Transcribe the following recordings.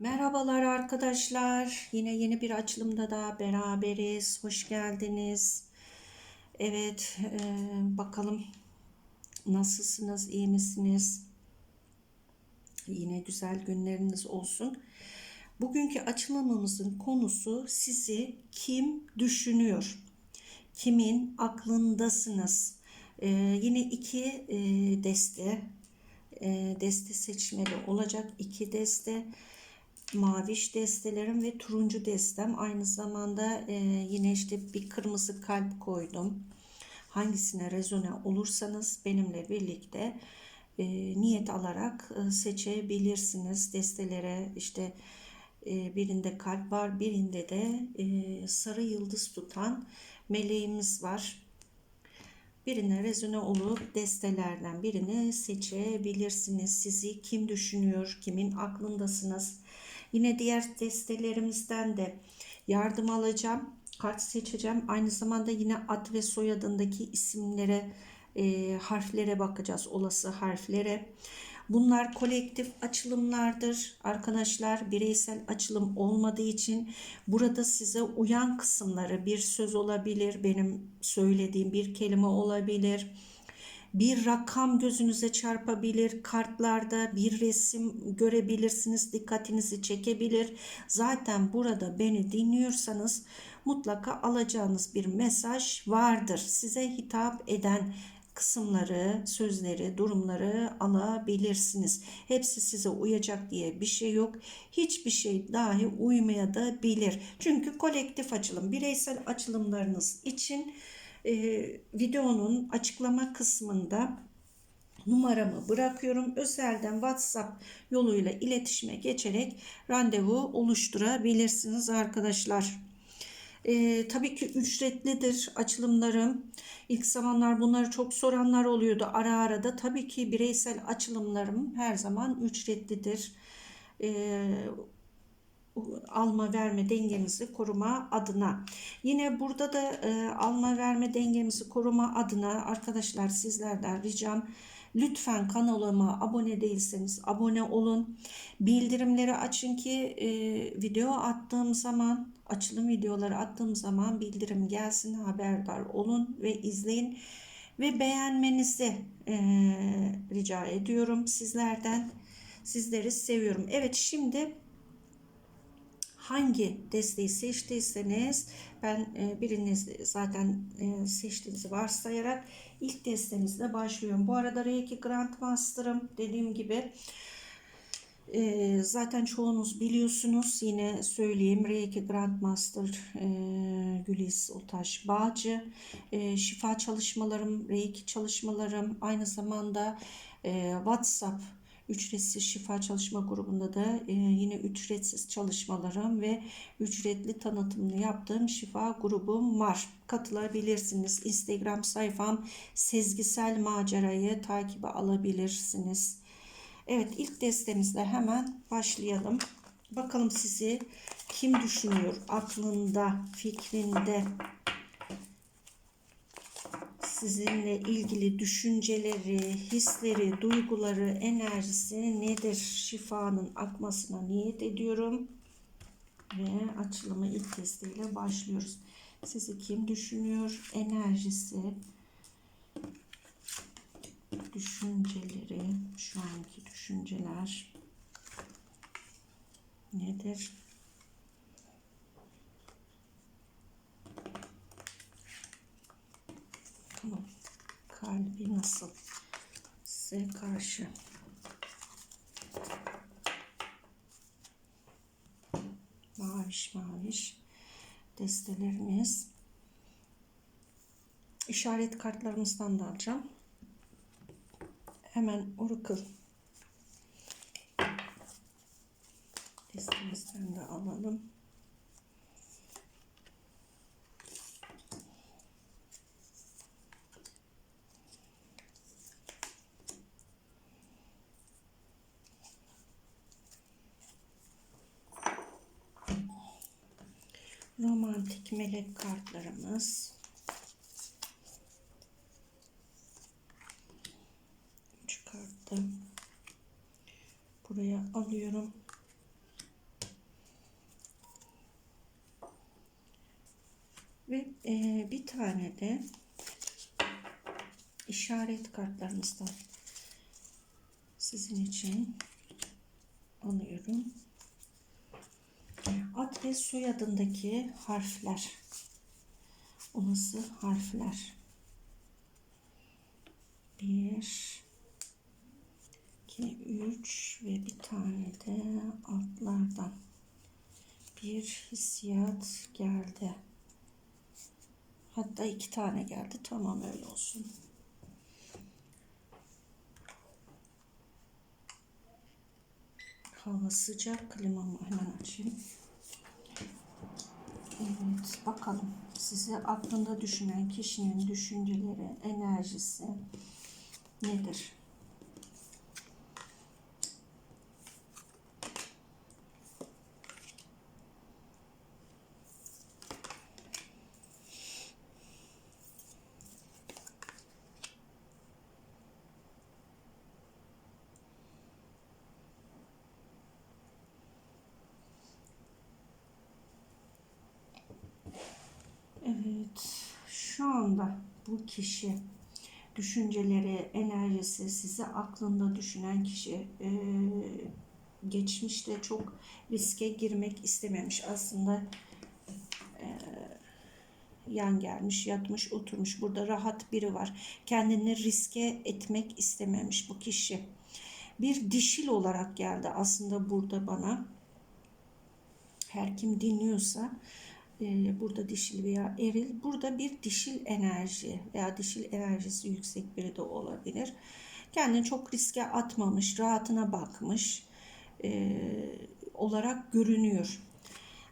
Merhabalar arkadaşlar. Yine yeni bir açılımda da beraberiz. Hoş geldiniz. Evet, e, bakalım nasılsınız, iyi misiniz? Yine güzel günleriniz olsun. Bugünkü açılımımızın konusu sizi kim düşünüyor? Kimin aklındasınız? E, yine iki e, deste e, deste seçmeli olacak. iki deste maviş destelerim ve turuncu destem. Aynı zamanda e, yine işte bir kırmızı kalp koydum. Hangisine rezone olursanız benimle birlikte e, niyet alarak e, seçebilirsiniz. Destelere işte e, birinde kalp var, birinde de e, sarı yıldız tutan meleğimiz var. Birine rezone olup destelerden birini seçebilirsiniz. Sizi kim düşünüyor, kimin aklındasınız? Yine diğer destelerimizden de yardım alacağım. Kart seçeceğim. Aynı zamanda yine ad ve soyadındaki isimlere, e, harflere bakacağız. Olası harflere. Bunlar kolektif açılımlardır arkadaşlar. Bireysel açılım olmadığı için burada size uyan kısımları bir söz olabilir, benim söylediğim bir kelime olabilir bir rakam gözünüze çarpabilir. Kartlarda bir resim görebilirsiniz. Dikkatinizi çekebilir. Zaten burada beni dinliyorsanız mutlaka alacağınız bir mesaj vardır. Size hitap eden kısımları, sözleri, durumları alabilirsiniz. Hepsi size uyacak diye bir şey yok. Hiçbir şey dahi uymaya da bilir. Çünkü kolektif açılım, bireysel açılımlarınız için e, videonun açıklama kısmında numaramı bırakıyorum. Özelden WhatsApp yoluyla iletişime geçerek randevu oluşturabilirsiniz arkadaşlar. Ee, tabii ki ücretlidir açılımlarım. İlk zamanlar bunları çok soranlar oluyordu ara ara da. Tabii ki bireysel açılımlarım her zaman ücretlidir. Ee, alma verme dengemizi koruma adına. Yine burada da e, alma verme dengemizi koruma adına arkadaşlar sizlerden ricam lütfen kanalıma abone değilseniz abone olun. Bildirimleri açın ki e, video attığım zaman açılım videoları attığım zaman bildirim gelsin haberdar olun ve izleyin ve beğenmenizi e, rica ediyorum sizlerden. Sizleri seviyorum. Evet şimdi hangi desteği seçtiyseniz ben e, biriniz zaten e, seçtiğinizi varsayarak ilk destemizle başlıyorum. Bu arada Reiki Grandmaster'ım dediğim gibi e, zaten çoğunuz biliyorsunuz yine söyleyeyim Reiki Grandmaster Gülis Otaş Bağcı şifa çalışmalarım Reiki çalışmalarım aynı zamanda WhatsApp ücretsiz şifa çalışma grubunda da e, yine ücretsiz çalışmalarım ve ücretli tanıtımını yaptığım şifa grubum var. Katılabilirsiniz. Instagram sayfam Sezgisel Macerayı takibe alabilirsiniz. Evet ilk destemizle hemen başlayalım. Bakalım sizi kim düşünüyor aklında, fikrinde, sizinle ilgili düşünceleri, hisleri, duyguları, enerjisi nedir? Şifanın akmasına niyet ediyorum. Ve açılımı ilk testiyle başlıyoruz. Sizi kim düşünüyor? Enerjisi, düşünceleri, şu anki düşünceler nedir? Kalbi nasıl? Size karşı. Maviş maviş destelerimiz. İşaret kartlarımızdan da alacağım. Hemen Oracle destemizden de alalım. melek kartlarımız. Çıkarttım. Buraya alıyorum. Ve e, bir tane de işaret kartlarımızdan sizin için alıyorum. Ad ve soyadındaki harfler. O nasıl harfler? Bir, iki, üç ve bir tane de altlardan bir hissiyat geldi. Hatta iki tane geldi. Tamam öyle olsun. Hava sıcak. Klimamı hemen açayım. Evet bakalım. Size aklında düşünen kişinin düşünceleri, enerjisi nedir? Evet, şu anda bu kişi düşünceleri, enerjisi, sizi aklında düşünen kişi e, geçmişte çok riske girmek istememiş. Aslında e, yan gelmiş, yatmış, oturmuş. Burada rahat biri var. Kendini riske etmek istememiş bu kişi. Bir dişil olarak geldi aslında burada bana. Her kim dinliyorsa burada dişil veya eril. Burada bir dişil enerji veya dişil enerjisi yüksek biri de olabilir. Kendini çok riske atmamış, rahatına bakmış e, olarak görünüyor.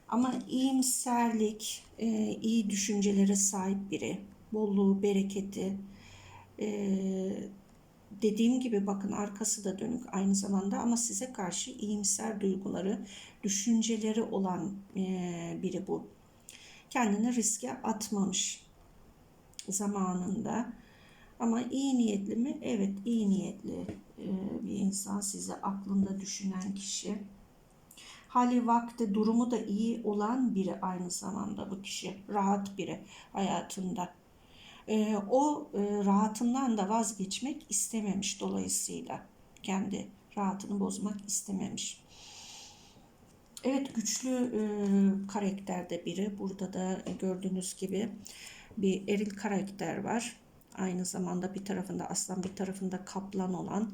Ama iyimserlik, e, iyi düşüncelere sahip biri, bolluğu, bereketi, e, dediğim gibi bakın arkası da dönük aynı zamanda ama size karşı iyimser duyguları, düşünceleri olan e, biri bu kendini riske atmamış zamanında. Ama iyi niyetli mi? Evet iyi niyetli bir insan size aklında düşünen kişi. Hali vakti durumu da iyi olan biri aynı zamanda bu kişi. Rahat biri hayatında. O rahatından da vazgeçmek istememiş dolayısıyla. Kendi rahatını bozmak istememiş. Evet güçlü e, karakterde biri. Burada da gördüğünüz gibi bir eril karakter var. Aynı zamanda bir tarafında aslan bir tarafında kaplan olan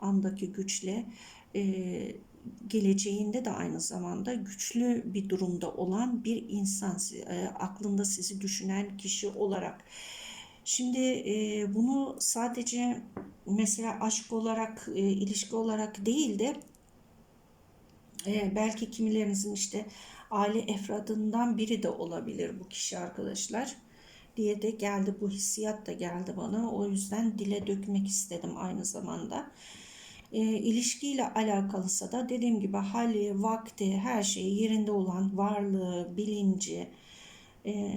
andaki güçle e, geleceğinde de aynı zamanda güçlü bir durumda olan bir insan e, aklında sizi düşünen kişi olarak. Şimdi e, bunu sadece mesela aşk olarak, e, ilişki olarak değil de e, belki kimilerinizin işte aile efradından biri de olabilir bu kişi arkadaşlar diye de geldi bu hissiyat da geldi bana. O yüzden dile dökmek istedim aynı zamanda. E, ilişkiyle alakalısa da dediğim gibi hali vakti her şeyi yerinde olan varlığı bilinci e,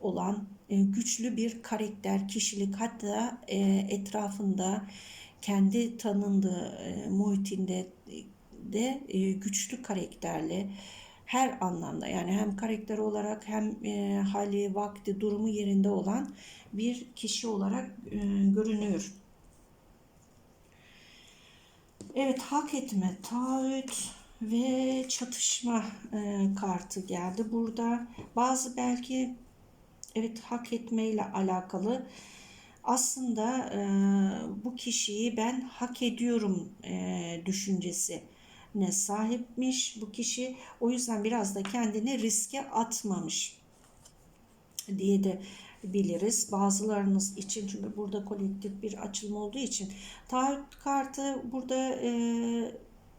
olan e, güçlü bir karakter kişilik hatta e, etrafında kendi tanındığı e, muhitinde de e, güçlü karakterli her anlamda yani hem karakter olarak hem e, hali, vakti, durumu yerinde olan bir kişi olarak e, görünüyor. Evet hak etme, taahhüt ve çatışma e, kartı geldi. Burada bazı belki evet hak etme ile alakalı aslında e, bu kişiyi ben hak ediyorum e, düşüncesi ne sahipmiş bu kişi. O yüzden biraz da kendini riske atmamış diye de biliriz. Bazılarınız için çünkü burada kolektif bir açılım olduğu için taahhüt kartı burada e,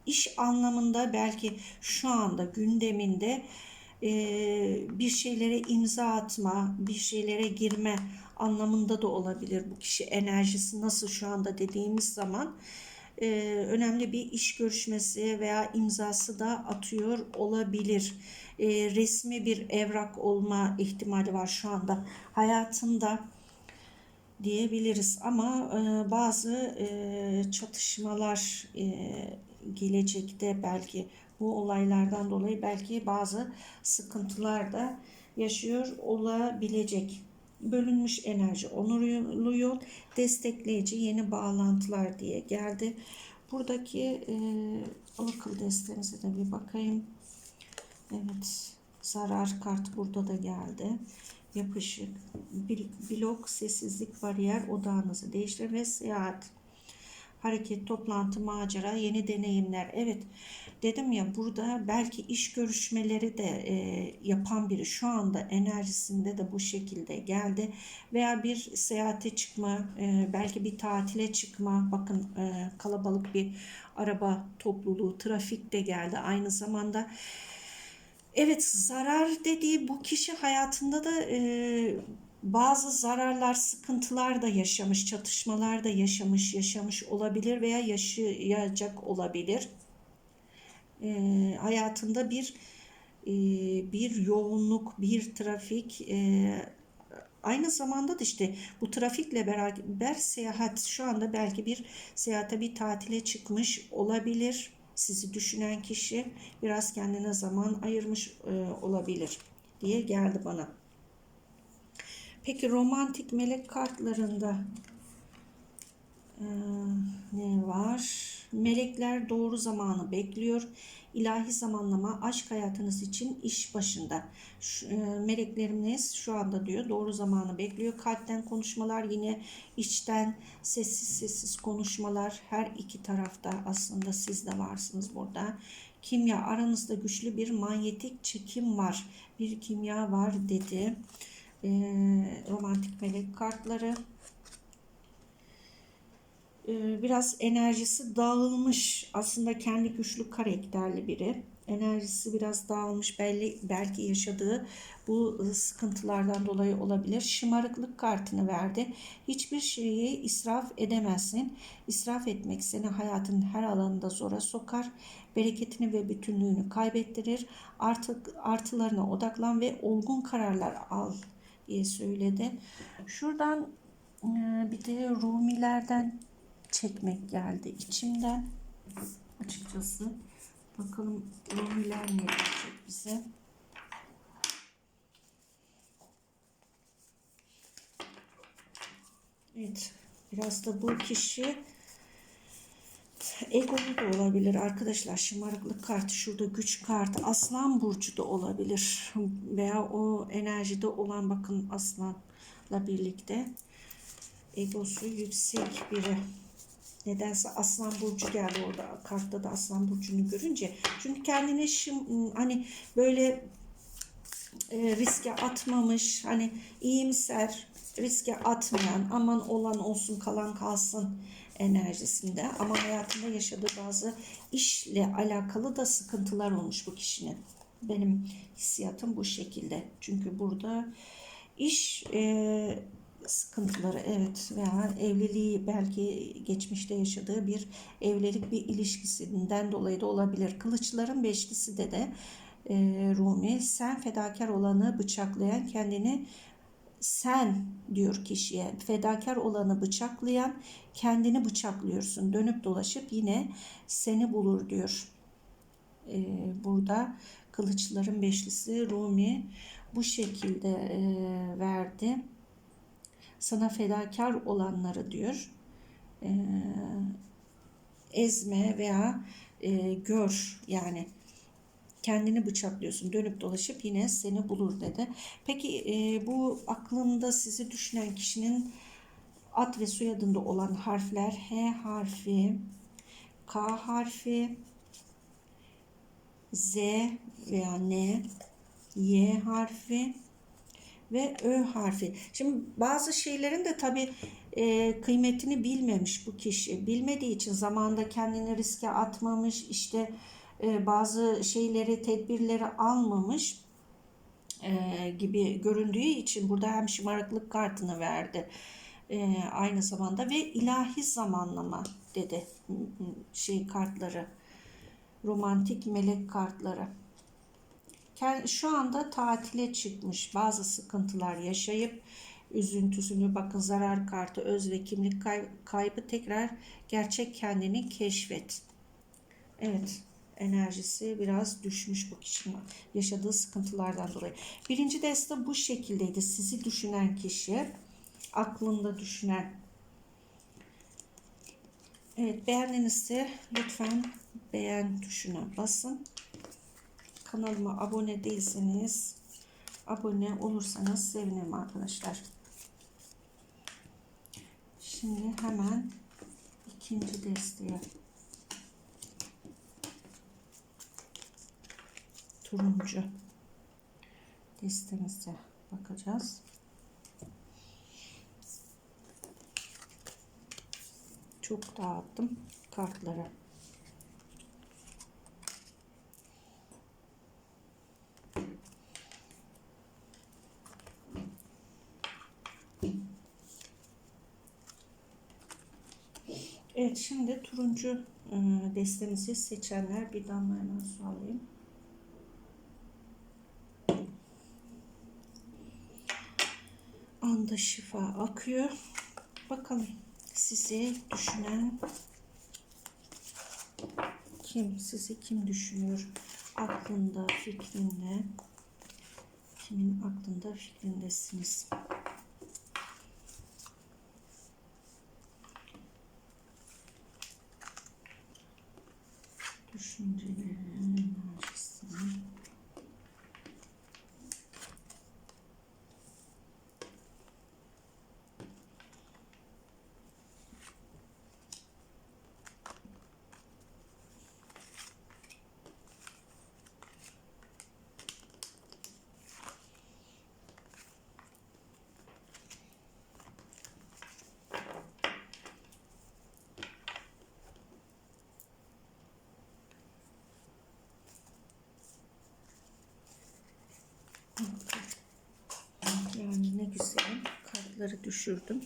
iş anlamında belki şu anda gündeminde e, bir şeylere imza atma, bir şeylere girme anlamında da olabilir bu kişi enerjisi nasıl şu anda dediğimiz zaman e, önemli bir iş görüşmesi veya imzası da atıyor olabilir. E, resmi bir evrak olma ihtimali var şu anda hayatında diyebiliriz ama e, bazı e, çatışmalar e, gelecekte belki bu olaylardan dolayı belki bazı sıkıntılar da yaşıyor olabilecek. Bölünmüş enerji, onurlu yol, destekleyici yeni bağlantılar diye geldi. Buradaki e, Oracle destenize de bir bakayım. Evet, zarar kartı burada da geldi. Yapışık, blok, sessizlik, bariyer, odağınızı değiştir ve seyahat hareket, toplantı, macera, yeni deneyimler. Evet dedim ya burada belki iş görüşmeleri de e, yapan biri şu anda enerjisinde de bu şekilde geldi. Veya bir seyahate çıkma, e, belki bir tatile çıkma. Bakın e, kalabalık bir araba topluluğu, trafik de geldi. Aynı zamanda Evet zarar dediği bu kişi hayatında da e, bazı zararlar, sıkıntılar da yaşamış, çatışmalar da yaşamış, yaşamış olabilir veya yaşayacak olabilir. E, hayatında bir e, bir yoğunluk, bir trafik, e, aynı zamanda da işte bu trafikle beraber seyahat, şu anda belki bir seyahate, bir tatile çıkmış olabilir sizi düşünen kişi biraz kendine zaman ayırmış e, olabilir diye geldi bana. Peki romantik melek kartlarında e, ne var? Melekler doğru zamanı bekliyor. İlahi zamanlama aşk hayatınız için iş başında. Şu, e, meleklerimiz şu anda diyor doğru zamanı bekliyor. Kalpten konuşmalar yine içten sessiz sessiz konuşmalar her iki tarafta aslında siz de varsınız burada. Kimya aranızda güçlü bir manyetik çekim var. Bir kimya var dedi. E, romantik melek kartları e, biraz enerjisi dağılmış. Aslında kendi güçlü karakterli biri. Enerjisi biraz dağılmış. Belli, belki yaşadığı bu sıkıntılardan dolayı olabilir. Şımarıklık kartını verdi. Hiçbir şeyi israf edemezsin. İsraf etmek seni hayatın her alanında zora sokar. Bereketini ve bütünlüğünü kaybettirir. Artık artılarına odaklan ve olgun kararlar al diye söyledi. Şuradan e, bir de Rumilerden çekmek geldi içimden. Açıkçası bakalım Rumiler ne diyecek bize. Evet. Biraz da bu kişi egolu da olabilir arkadaşlar. Şımarıklık kartı şurada güç kartı. Aslan burcu da olabilir. Veya o enerjide olan bakın aslanla birlikte egosu yüksek biri. Nedense Aslan Burcu geldi orada. Kartta da Aslan Burcu'nu görünce. Çünkü kendine şım, hani böyle e, riske atmamış. Hani iyimser, riske atmayan, aman olan olsun kalan kalsın enerjisinde. Ama hayatında yaşadığı bazı işle alakalı da sıkıntılar olmuş bu kişinin. Benim hissiyatım bu şekilde. Çünkü burada iş... E, sıkıntıları evet veya evliliği belki geçmişte yaşadığı bir evlilik bir ilişkisinden dolayı da olabilir. Kılıçların beşlisi de de e, Rumi sen fedakar olanı bıçaklayan kendini sen diyor kişiye fedakar olanı bıçaklayan kendini bıçaklıyorsun dönüp dolaşıp yine seni bulur diyor. Ee, burada kılıçların beşlisi Rumi bu şekilde e, verdi sana fedakar olanları diyor e, ezme veya e, gör yani kendini bıçaklıyorsun dönüp dolaşıp yine seni bulur dedi. Peki e, bu aklında sizi düşünen kişinin ad ve soyadında olan harfler H harfi, K harfi, Z veya N, Y harfi, ve Ö harfi. Şimdi bazı şeylerin de tabii e, kıymetini bilmemiş bu kişi. Bilmediği için zamanda kendini riske atmamış, işte e, bazı şeyleri, tedbirleri almamış e, gibi göründüğü için burada hem şımarıklık kartını verdi e, aynı zamanda ve ilahi zamanlama dedi. Şey kartları romantik melek kartları. Şu anda tatile çıkmış bazı sıkıntılar yaşayıp üzüntüsünü bakın zarar kartı öz ve kimlik kaybı tekrar gerçek kendini keşfet. Evet enerjisi biraz düşmüş bu kişinin yaşadığı sıkıntılardan dolayı. Birinci deste bu şekildeydi. Sizi düşünen kişi, aklında düşünen. Evet beğendinizse lütfen beğen tuşuna basın. Kanalıma abone değilseniz abone olursanız sevinirim arkadaşlar. Şimdi hemen ikinci desteğe turuncu destemize bakacağız. Çok dağıttım kartları. Evet şimdi turuncu destemizi seçenler bir damla su alayım. Anda şifa akıyor. Bakalım sizi düşünen kim? Sizi kim düşünüyor? Aklında, fikrinde. Kimin aklında, fikrindesiniz? Düşüncelerin enerjisini. Yani ne güzel. Kartları düşürdüm.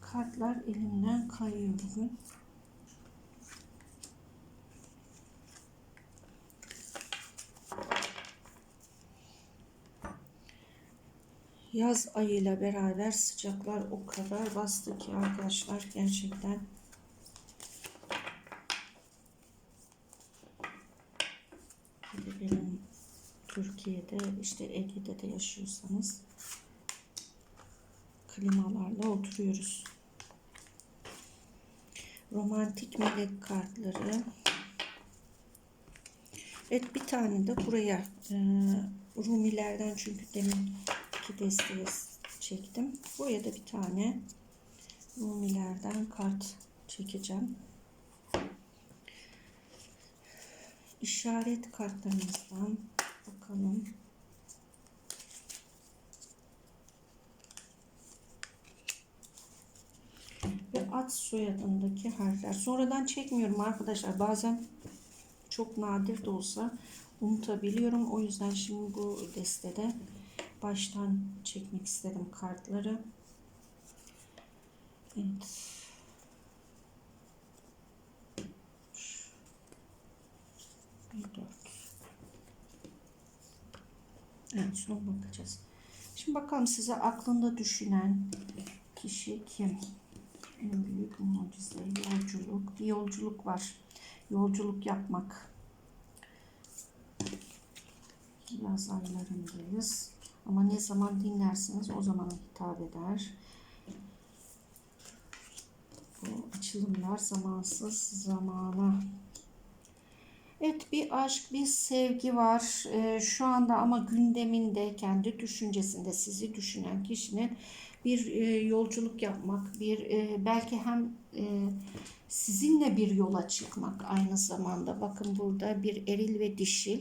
Kartlar elimden kayıyor bugün. Yaz ayıyla beraber sıcaklar o kadar bastı ki arkadaşlar gerçekten. Benim Türkiye'de işte Ege'de de yaşıyorsanız klimalarla oturuyoruz. Romantik melek kartları. Evet bir tane de buraya e, Rumilerden çünkü demin iki desteği çektim. Buraya da bir tane Rumilerden kart çekeceğim. İşaret kartlarımızdan bakalım. Ve at soyadındaki harfler. Sonradan çekmiyorum arkadaşlar. Bazen çok nadir de olsa unutabiliyorum. O yüzden şimdi bu destede baştan çekmek istedim kartları. Evet. Evet son bakacağız. Şimdi bakalım size aklında düşünen kişi kim? En büyük mucize yolculuk. Bir yolculuk var. Yolculuk yapmak. Yaz aylarındayız. Ama ne zaman dinlersiniz o zaman hitap eder. Bu açılımlar zamansız zamana. Evet bir aşk, bir sevgi var. Ee, şu anda ama gündeminde, kendi düşüncesinde sizi düşünen kişinin bir e, yolculuk yapmak, bir e, belki hem e, sizinle bir yola çıkmak aynı zamanda. Bakın burada bir eril ve dişil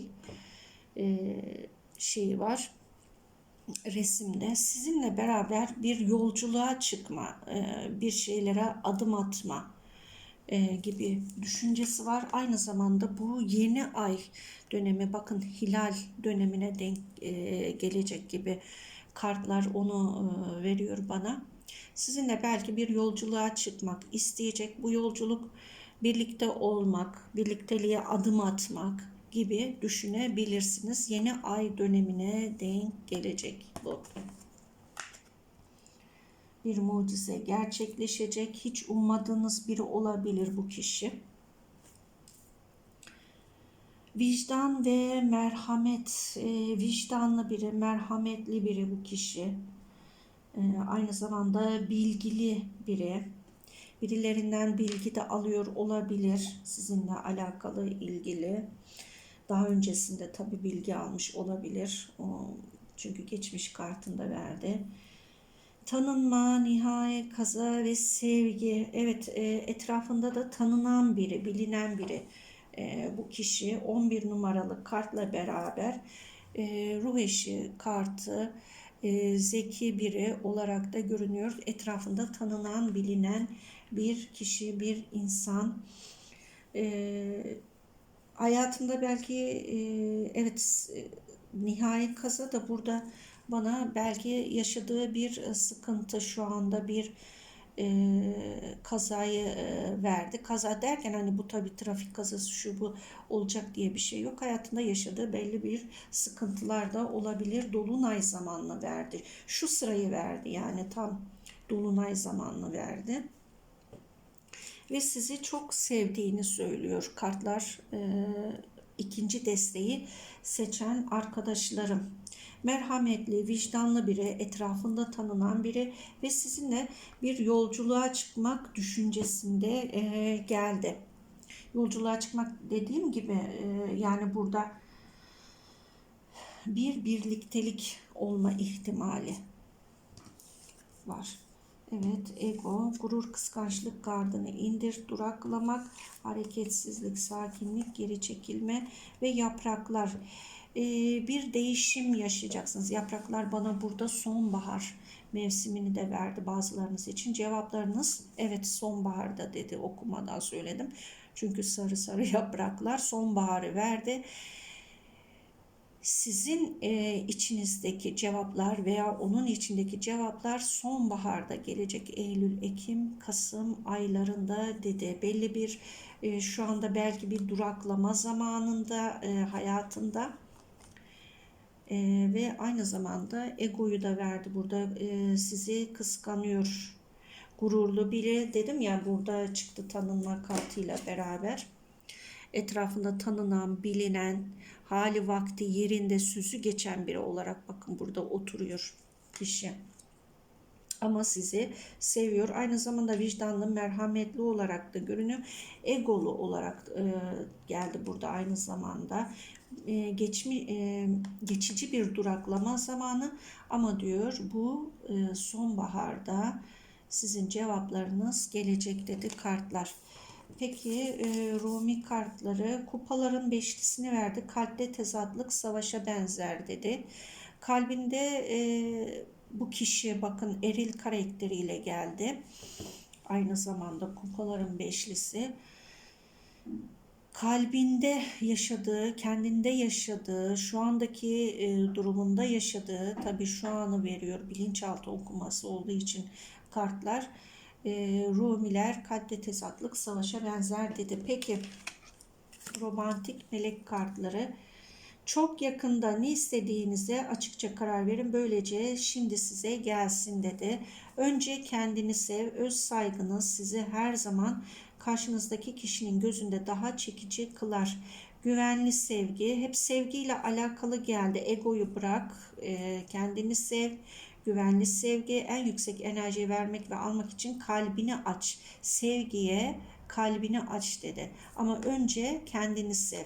e, şey var resimde sizinle beraber bir yolculuğa çıkma, e, bir şeylere adım atma e, gibi düşüncesi var. Aynı zamanda bu yeni ay dönemi bakın hilal dönemine denk e, gelecek gibi kartlar onu veriyor bana. Sizinle belki bir yolculuğa çıkmak isteyecek. Bu yolculuk birlikte olmak, birlikteliğe adım atmak, gibi düşünebilirsiniz. Yeni ay dönemine denk gelecek bu. Bir mucize gerçekleşecek. Hiç ummadığınız biri olabilir bu kişi. Vicdan ve merhamet, e, vicdanlı biri, merhametli biri bu kişi. E, aynı zamanda bilgili biri. Birilerinden bilgi de alıyor olabilir sizinle alakalı ilgili. Daha öncesinde tabi bilgi almış olabilir. Çünkü geçmiş kartında verdi. Tanınma, nihayet, kaza ve sevgi. Evet e, etrafında da tanınan biri, bilinen biri. E, bu kişi 11 numaralı kartla beraber e, ruh eşi kartı zeki biri olarak da görünüyor. Etrafında tanınan, bilinen bir kişi, bir insan. E, hayatında belki e, evet e, nihai kaza da burada bana belki yaşadığı bir sıkıntı şu anda bir e, kazayı e, verdi. Kaza derken hani bu tabi trafik kazası şu bu olacak diye bir şey yok. Hayatında yaşadığı belli bir sıkıntılar da olabilir. Dolunay zamanını verdi. Şu sırayı verdi yani tam dolunay zamanını verdi. Ve sizi çok sevdiğini söylüyor kartlar. E, ikinci desteği seçen arkadaşlarım merhametli, vicdanlı biri, etrafında tanınan biri ve sizinle bir yolculuğa çıkmak düşüncesinde e, geldi. Yolculuğa çıkmak dediğim gibi e, yani burada bir birliktelik olma ihtimali var. Evet, ego, gurur, kıskançlık gardını indir, duraklamak, hareketsizlik, sakinlik, geri çekilme ve yapraklar. Ee, bir değişim yaşayacaksınız. Yapraklar bana burada sonbahar mevsimini de verdi bazılarınız için. Cevaplarınız evet sonbaharda dedi okumadan söyledim. Çünkü sarı sarı yapraklar sonbaharı verdi. Sizin e, içinizdeki cevaplar veya onun içindeki cevaplar sonbaharda gelecek Eylül, Ekim, Kasım aylarında dedi. Belli bir e, şu anda belki bir duraklama zamanında e, hayatında. E, ve aynı zamanda egoyu da verdi burada. E, sizi kıskanıyor. Gururlu biri dedim ya burada çıktı tanınma kartıyla beraber etrafında tanınan bilinen hali vakti yerinde süzü geçen biri olarak bakın burada oturuyor kişi ama sizi seviyor. Aynı zamanda vicdanlı, merhametli olarak da görünüyor. Egolu olarak e, geldi burada aynı zamanda e, geçmi, e, geçici bir duraklama zamanı ama diyor bu e, sonbaharda sizin cevaplarınız gelecek dedi kartlar. Peki e, Rumi kartları kupaların beşlisini verdi. Kalpte tezatlık savaşa benzer dedi. Kalbinde e, bu kişi bakın eril karakteriyle geldi. Aynı zamanda kupaların beşlisi kalbinde yaşadığı, kendinde yaşadığı, şu andaki e, durumunda yaşadığı, tabii şu anı veriyor bilinçaltı okuması olduğu için kartlar, e, Rumiler kalpte tezatlık savaşa benzer dedi. Peki romantik melek kartları çok yakında ne istediğinize açıkça karar verin. Böylece şimdi size gelsin dedi. Önce kendini sev, öz saygınız sizi her zaman karşınızdaki kişinin gözünde daha çekici kılar. Güvenli sevgi, hep sevgiyle alakalı geldi. Egoyu bırak, kendini sev. Güvenli sevgi, en yüksek enerjiyi vermek ve almak için kalbini aç. Sevgiye kalbini aç dedi. Ama önce kendini sev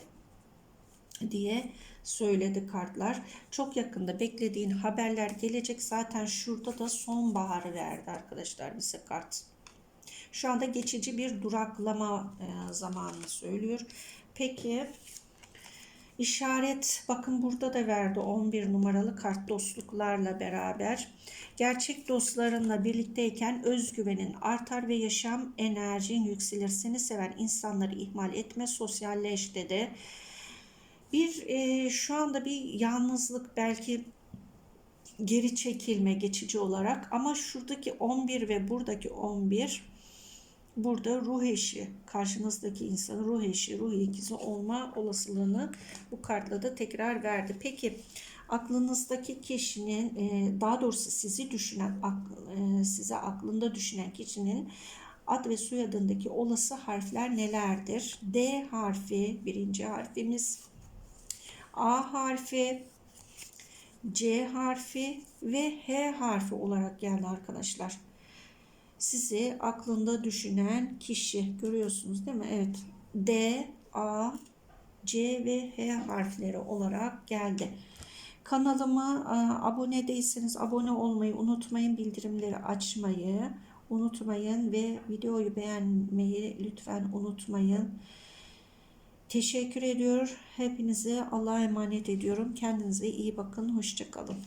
diye söyledi kartlar. Çok yakında beklediğin haberler gelecek. Zaten şurada da sonbaharı verdi arkadaşlar bize kart. Şu anda geçici bir duraklama e, zamanını söylüyor. Peki işaret bakın burada da verdi 11 numaralı kart dostluklarla beraber. Gerçek dostlarınla birlikteyken özgüvenin artar ve yaşam enerjin yükselir. Seni seven insanları ihmal etme, sosyalleş dedi. Bir e, şu anda bir yalnızlık belki geri çekilme geçici olarak ama şuradaki 11 ve buradaki 11 burada ruh eşi, karşınızdaki insanın ruh eşi, ruh ikizi olma olasılığını bu kartla da tekrar verdi. Peki aklınızdaki kişinin, e, daha doğrusu sizi düşünen, e, size aklında düşünen kişinin ad ve soyadındaki olası harfler nelerdir? D harfi, birinci harfimiz. A harfi, C harfi ve H harfi olarak geldi arkadaşlar. Sizi aklında düşünen kişi görüyorsunuz değil mi? Evet. D, A, C ve H harfleri olarak geldi. Kanalıma e, abone değilseniz abone olmayı unutmayın. Bildirimleri açmayı unutmayın ve videoyu beğenmeyi lütfen unutmayın. Teşekkür ediyor. Hepinize Allah'a emanet ediyorum. Kendinize iyi bakın. Hoşçakalın.